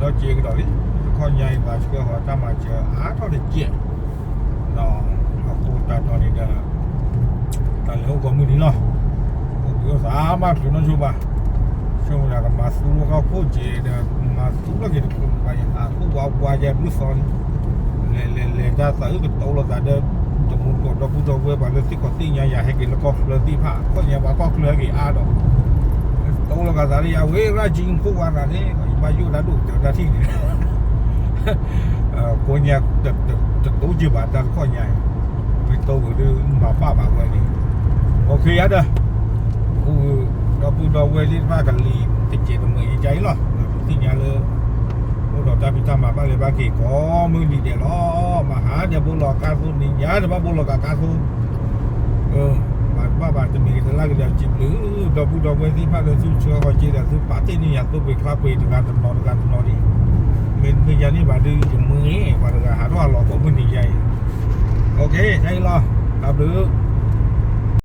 đó chỉ cái đấy con nhai và chưa hỏi ta mà chờ á thôi để chuyện nó học cô ta cho nên là ta lấy có mình đi lo cái giá mà chúng nó chụp à chúng là cái mà xuống nó cao cô chỉ là mà xuống là cái cũng phải à cũng qua qua giờ lúc son lệ lệ lệ ta tới cái tàu là ra đây một cột đó cũng đâu về bà lên tiếp có tin nhà nhà hay nó có lên tiếp hạ có nhà bà có lên cái a đó ตรงลงกับสาริยาเวราจิงพวกวาระนี้มาอยู่ระดูเจี๋ยวาที่นี่คนเนี่ยจะจะจตู้จีบาจันข้อใหญ่ไปโตก็ดื้อมาป้ามากไวนี่ โอเคอะเด้อกูเราพูดเราเวลิมากันลีติดเจตมือใจหรอที่เนี่ยเลยพวกเราจะพิธามาบ้างเลยบางทีก็มือดีเดี๋ยวรอมาหาเดี๋ยวพวกเราการสู้นี่ยาเดี๋ยวพวกเราการสู้ลากเดีจิบหรือดอกบุดอกเวที่พัเดียวซื้อเชื้อคอยเจี๊ยดซื้อปาร์ตี้นี่อยากตู้ไปคราบไปดูการทำนองดูการทำนองดิเมนเมย์ยานี่บาดื้อถึงมือเองบาดื้อหาว่าหลอกมือใหญ่โอเคใช่หรอครับหรอ